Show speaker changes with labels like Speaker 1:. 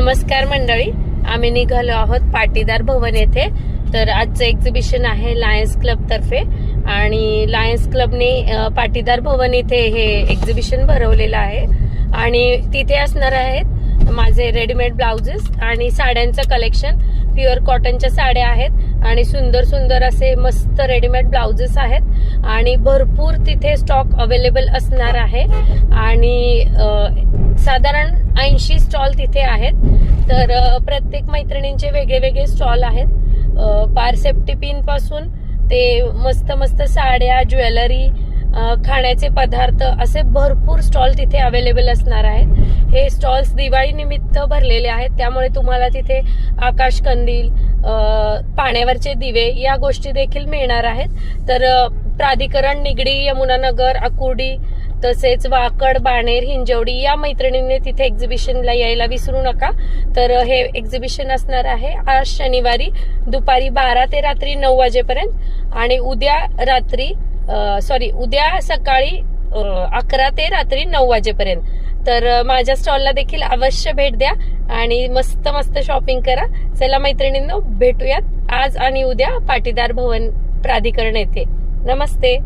Speaker 1: नमस्कार मंडळी. आम्ही निघालो आहोत पाटीदार भवन येथे. तर आजचं एक्झिबिशन आहे लायन्स क्लब तर्फे. आणि लायन्स क्लबने पाटीदार भवन इथे हे एक्झिबिशन भरवलेलं आहे. आणि तिथे असणार आहेत माझे रेडीमेड ब्लाउजेस आणि साड्यांचं कलेक्शन प्युअर कॉटनच्या साड्या आहेत आणि सुंदर सुंदर असे मस्त रेडीमेड ब्लाउजेस आहेत. आणि भरपूर तिथे स्टॉक अवेलेबल असणार आहे. आणि साधारण ऐंशी स्टॉल तिथे आहेत. तर प्रत्येक मैत्रिणींचे वेगळे वेगळे स्टॉल आहेत. पार सेफ्टी पिनपासून ते मस्त मस्त साड्या ज्वेलरी खाण्याचे पदार्थ असे भरपूर स्टॉल तिथे अवेलेबल असणार आहेत. हे स्टॉल्स दिवाळी निमित्त भरलेले आहेत. त्यामुळे तुम्हाला तिथे आकाश कंदील पाण्यावरचे दिवे या गोष्टी देखील मिळणार आहेत. तर प्राधिकरण निगडी यमुनानगर अकुर्डी तसेच वाकड बाणेर हिंजवडी या मैत्रिणींनी तिथे एक्झिबिशनला यायला विसरू नका. तर हे एक्झिबिशन असणार आहे आज शनिवारी दुपारी बारा ते रात्री नऊ वाजेपर्यंत आणि उद्या रात्री सॉरी उद्या सकाळी अकरा ते रात्री नऊ वाजेपर्यंत. तर माझ्या स्टॉलला देखील अवश्य भेट द्या आणि मस्त मस्त शॉपिंग करा. चला मैत्रिणींनो भेटूयात आज आणि उद्या पाटीदार भवन प्राधिकरण येथे. नमस्ते.